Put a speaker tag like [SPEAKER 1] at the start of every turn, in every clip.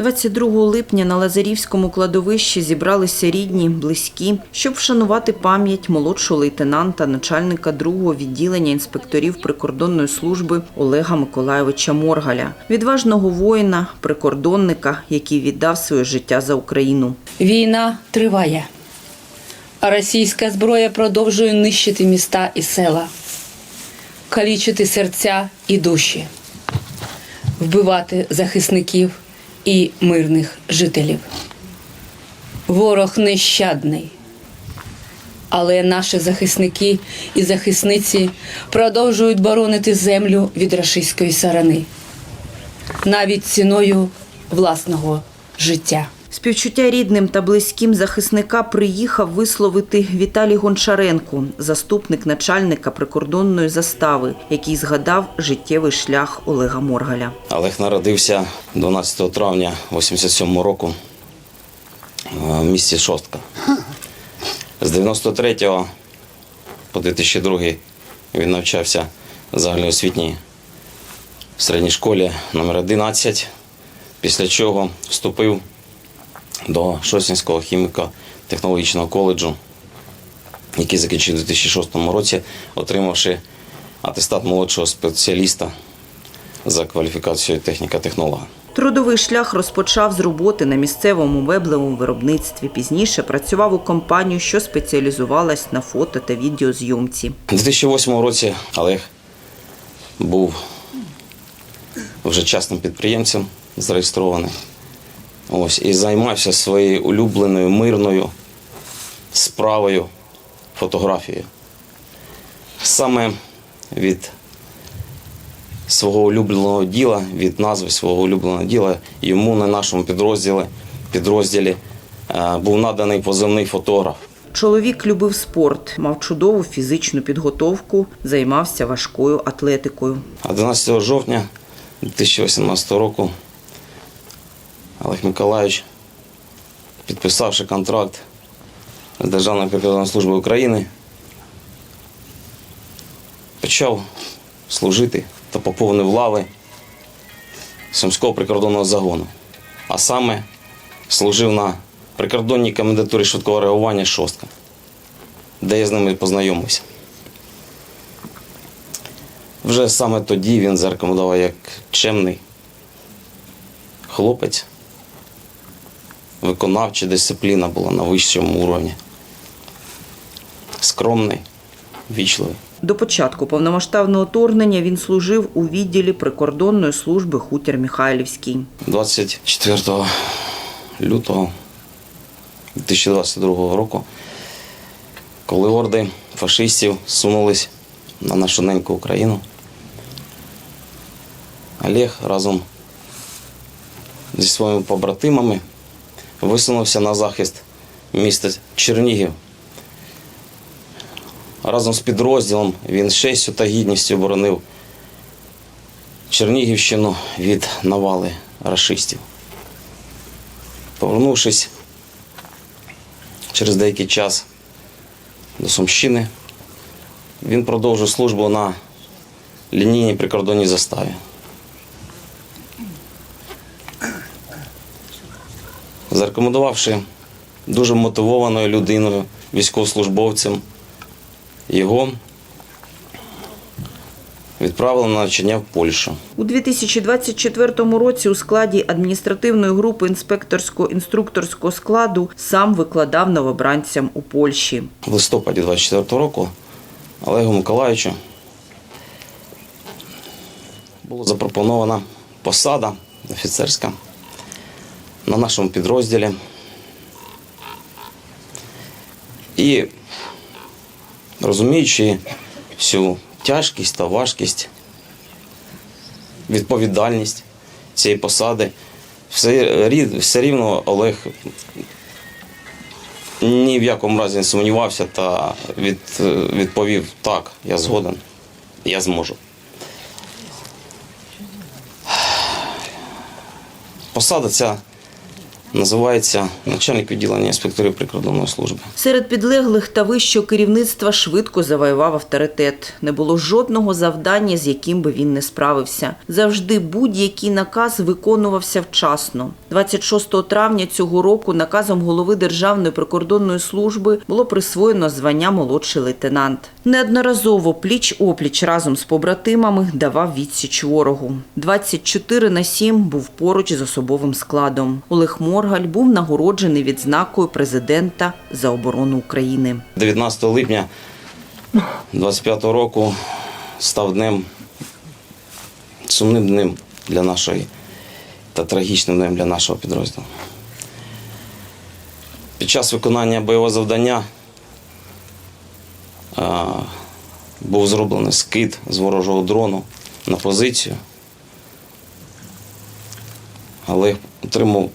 [SPEAKER 1] 22 липня на Лазарівському кладовищі зібралися рідні, близькі, щоб вшанувати пам'ять молодшого лейтенанта, начальника другого відділення інспекторів прикордонної служби Олега Миколайовича Моргаля, відважного воїна, прикордонника, який віддав своє життя за Україну.
[SPEAKER 2] Війна триває, а російська зброя продовжує нищити міста і села, калічити серця і душі, вбивати захисників і мирних жителів. Ворог нещадний. Але наші захисники і захисниці продовжують боронити землю від рашистської сарани, навіть ціною власного життя.
[SPEAKER 1] Співчуття рідним та близьким захисника приїхав висловити Віталій Гончаренко, заступник начальника прикордонної застави, який згадав життєвий шлях Олега Моргаля.
[SPEAKER 3] Олег народився 12 травня 87 року в місті Шостка. З 93 по 2002 він навчався в загальноосвітній середній школі номер 11 після чого вступив до Шосінського хіміко-технологічного коледжу, який закінчив у 2006 році, отримавши атестат молодшого спеціаліста за кваліфікацією техніка-технолога.
[SPEAKER 1] Трудовий шлях розпочав з роботи на місцевому меблевому виробництві. Пізніше працював у компанію, що спеціалізувалась на фото та відеозйомці.
[SPEAKER 3] У 2008 році Олег був вже частним підприємцем зареєстрований. Ось, і займався своєю улюбленою мирною справою фотографією. Саме від свого улюбленого діла, від назви свого улюбленого діла, йому на нашому підрозділі, підрозділі е, був наданий позивний фотограф.
[SPEAKER 1] Чоловік любив спорт, мав чудову фізичну підготовку, займався важкою атлетикою.
[SPEAKER 3] 11 жовтня 2018 року Олег Миколаївич, підписавши контракт з Державною прикордонною службою України, почав служити та поповнив лави Сумського прикордонного загону. А саме служив на прикордонній комендатурі швидкого реагування Шостка, де я з ними познайомився. Вже саме тоді він зарекомендував як чемний хлопець. Виконавча дисципліна була на вищому уровні. Скромний, вічливий.
[SPEAKER 1] До початку повномасштабного вторгнення він служив у відділі прикордонної служби Хутір Михайлівський.
[SPEAKER 3] 24 лютого 2022 року, коли орди фашистів сунулись на нашу неньку Україну, Олег разом зі своїми побратимами висунувся на захист міста Чернігів. Разом з підрозділом він честю та гідністю боронив Чернігівщину від навали рашистів. Повернувшись через деякий час до Сумщини, він продовжив службу на лінійній прикордонній заставі. Зарекомендувавши дуже мотивованою людиною, військовослужбовцем, його відправили на навчання в Польщу.
[SPEAKER 1] У 2024 році у складі адміністративної групи інспекторсько-інструкторського складу сам викладав новобранцям у Польщі.
[SPEAKER 3] В листопаді 24 року Олегу Миколаївичу була запропонована посада офіцерська на нашому підрозділі. І розуміючи всю тяжкість та важкість, відповідальність цієї посади, все, все рівно Олег ні в якому разі не сумнівався та від, відповів так, я згоден, я зможу. Посада ця Називається начальник відділення інспекторів прикордонної служби.
[SPEAKER 1] Серед підлеглих та вищого керівництва швидко завоював авторитет. Не було жодного завдання, з яким би він не справився. Завжди будь-який наказ виконувався вчасно. 26 травня цього року наказом голови Державної прикордонної служби було присвоєно звання молодший лейтенант. Неодноразово пліч-опліч разом з побратимами давав відсіч ворогу. 24 на 7 був поруч з особовим складом. Олег Моргаль був нагороджений відзнакою президента за оборону України.
[SPEAKER 3] 19 липня 25 року став днем сумним днем для нашої та трагічним днем для нашого підрозділу. Під час виконання бойового завдання а, був зроблений скид з ворожого дрону на позицію. Але отримав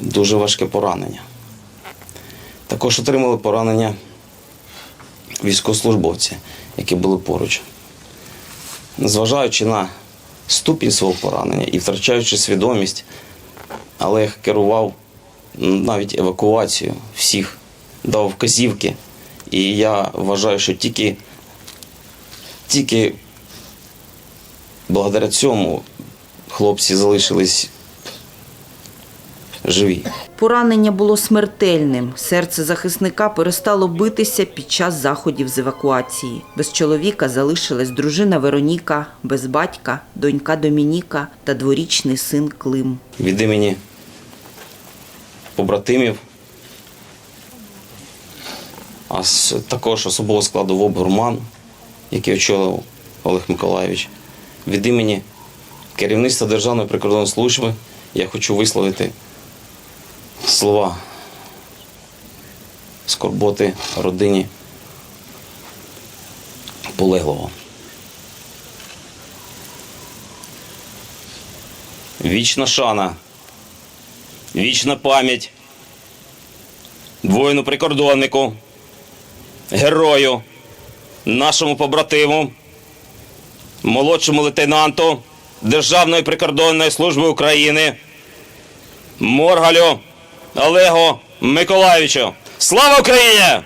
[SPEAKER 3] дуже важке поранення. Також отримали поранення військовослужбовці, які були поруч. Незважаючи на ступінь свого поранення і втрачаючи свідомість, Олег керував навіть евакуацію всіх, дав вказівки. І я вважаю, що тільки, тільки благодаря цьому хлопці залишились живі.
[SPEAKER 1] Поранення було смертельним. Серце захисника перестало битися під час заходів з евакуації. Без чоловіка залишилась дружина Вероніка, без батька, донька Домініка та дворічний син Клим.
[SPEAKER 3] від імені побратимів, а також особового складу ВОБ «Гурман», який очолив Олег Миколаївич. Від імені керівництва Державної прикордонної служби я хочу висловити слова скорботи родині полеглого. Вічна шана, вічна пам'ять воїну прикордоннику, герою, нашому побратиму, молодшому лейтенанту Державної прикордонної служби України Моргалю Олегу Миколаївичу. Слава Україні!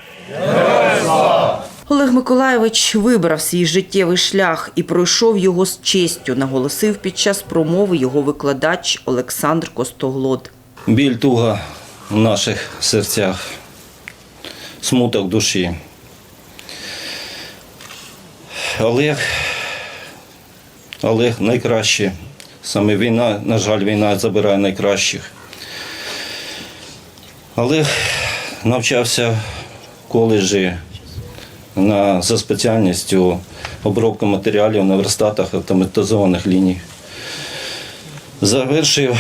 [SPEAKER 1] Олег Миколаєвич вибрав свій життєвий шлях і пройшов його з честю, наголосив під час промови його викладач Олександр Костоглот.
[SPEAKER 4] Біль туга в наших серцях, смуток душі. Олег, Олег найкраще. Саме війна, на жаль, війна забирає найкращих. Олег навчався в коледжі на, за спеціальністю обробка матеріалів на верстатах автоматизованих ліній. Завершив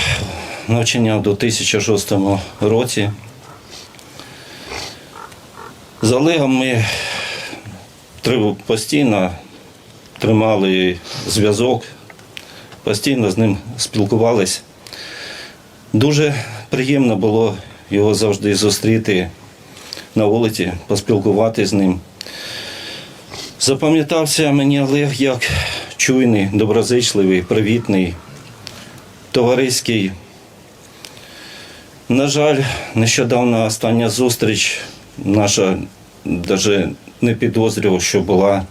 [SPEAKER 4] навчання в 2006 році. З Олегом ми постійно тримали зв'язок, постійно з ним спілкувались. Дуже приємно було його завжди зустріти на вулиці, поспілкуватися з ним. Запам'ятався мені Олег як чуйний, доброзичливий, привітний, товариський. На жаль, нещодавно остання зустріч наша навіть не підозрював, що була.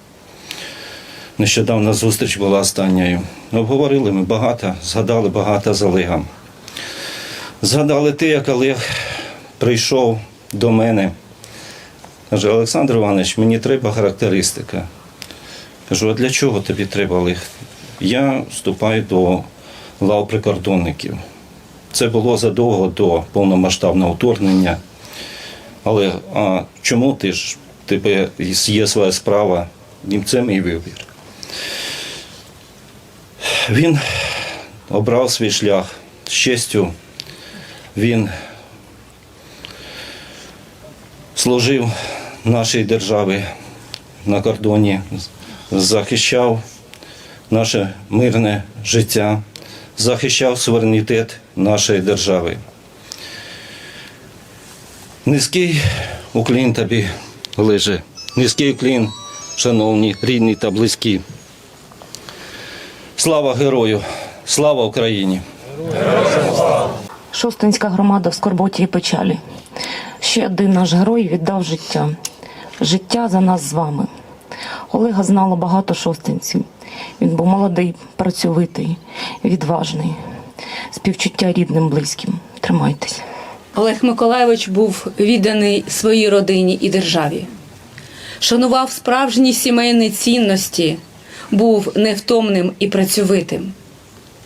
[SPEAKER 4] Нещодавна зустріч була останньою. Обговорили ми багато, згадали багато з Олегом. Згадали те, як Олег прийшов до мене. Каже, Олександр Іванович, мені треба характеристика. Кажу, а для чого тобі треба Олег? Я вступаю до лав прикордонників. Це було задовго до повномасштабного вторгнення. Але а чому ти ж тебе є своя справа? Це мій вибір. Він обрав свій шлях з честю. Він служив нашій державі на кордоні, захищав наше мирне життя, захищав суверенітет нашої держави. Низький уклін тобі лежи. Низький уклін, шановні, рідні та близькі. Слава герою! Слава Україні!
[SPEAKER 5] Шостинська громада в скорботі і печалі. Ще один наш герой віддав життя. Життя за нас з вами. Олега знало багато шостинців. Він був молодий, працьовитий, відважний, співчуття рідним, близьким. Тримайтесь.
[SPEAKER 2] Олег Миколайович був відданий своїй родині і державі. Шанував справжні сімейні цінності, був невтомним і працьовитим.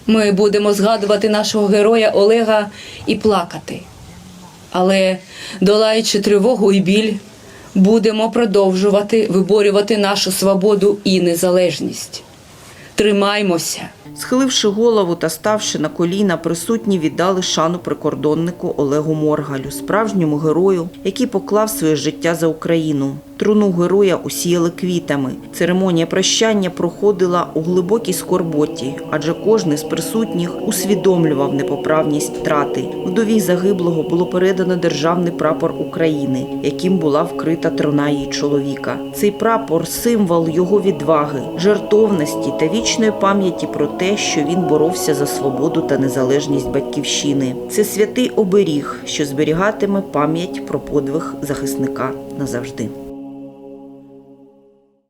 [SPEAKER 2] Ми будемо згадувати нашого героя Олега і плакати. Але, долаючи тривогу і біль, будемо продовжувати виборювати нашу свободу і незалежність. Тримаймося!
[SPEAKER 1] Схиливши голову та ставши на коліна, присутні віддали шану прикордоннику Олегу Моргалю, справжньому герою, який поклав своє життя за Україну. Труну героя усіяли квітами. Церемонія прощання проходила у глибокій скорботі, адже кожен з присутніх усвідомлював непоправність втрати. Вдові загиблого було передано державний прапор України, яким була вкрита труна її чоловіка. Цей прапор символ його відваги, жертовності та вічної пам'яті про те, що він боровся за свободу та незалежність батьківщини. Це святий оберіг, що зберігатиме пам'ять про подвиг захисника назавжди.